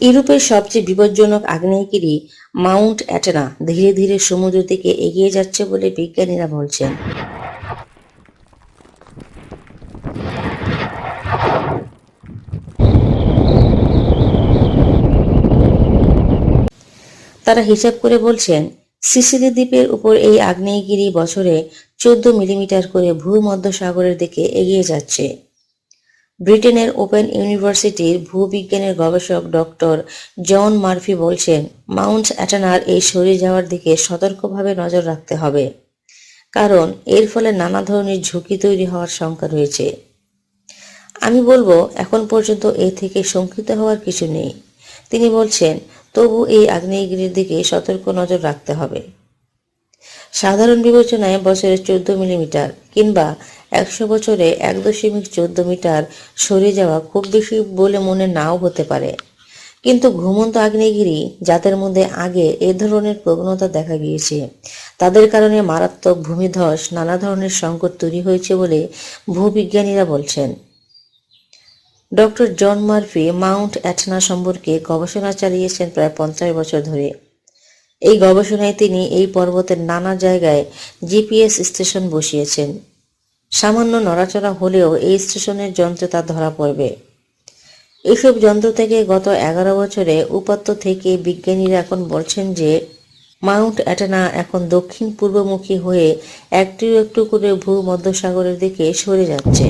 ইউরোপের সবচেয়ে বিপজ্জনক আগ্নেয়গিরি মাউন্ট অ্যাটেনা। ধীরে ধীরে সমুদ্র থেকে এগিয়ে যাচ্ছে বলে বিজ্ঞানীরা বলছেন। তারা হিসাব করে বলছেন, সিসিলি দ্বীপের উপর এই আগ্নেয়গিরি বছরে চোদ্দ মিলিমিটার করে ভূমধ্যসাগরের দিকে এগিয়ে যাচ্ছে। ব্রিটেনের ওপেন ইউনিভার্সিটির ভূবিজ্ঞানের গবেষক ডক্টর জন মার্ফি বলছেন, মাউন্ট অ্যাটানার এই সরে যাওয়ার দিকে সতর্কভাবে নজর রাখতে হবে। কারণ এর ফলে নানা ধরনের ঝুঁকি তৈরি হওয়ার শঙ্কা রয়েছে। আমি বলব, এখন পর্যন্ত এ থেকে শঙ্কিত হওয়ার কিছু নেই। তিনি বলছেন, তবু এই আগ্নেয়গিরির দিকে সতর্ক নজর রাখতে হবে। সাধারণ বিবেচনায় বছরে চোদ্দ মিলিমিটার কিংবা একশো বছরে এক দশমিক চোদ্দ মিটার সরে যাওয়া খুব বেশি বলে মনে নাও হতে পারে। কিন্তু ঘুমন্ত আগ্নেয়গিরি যাদের মধ্যে আগে এ ধরনের প্রবণতা দেখা গিয়েছে। তাদের কারণে মারাত্মক ভূমিধস, নানা ধরনের সংকট তৈরি হয়েছে বলে ভূবিজ্ঞানীরা বলছেন। Doctor John Murphy Mount Etna সম্পর্কে গবেষণা চালিয়েছেন প্রায় পঞ্চাশ বছর ধরে। এই গবেষণায় তিনি এই পর্বতের নানা জায়গায় জিপিএস স্টেশন বসিয়েছেন। সামান্য নড়াচড়া হলেও এই স্টেশনের যন্ত্রে তা ধরা পড়বে। এসব যন্ত্র থেকে গত এগারো বছরে উপাত্ত থেকে বিজ্ঞানীরা এখন বলছেন যে, মাউন্ট অ্যাটানা এখন দক্ষিণ পূর্বমুখী হয়ে একটু একটু করে ভূমধ্যসাগরের দিকে সরে যাচ্ছে।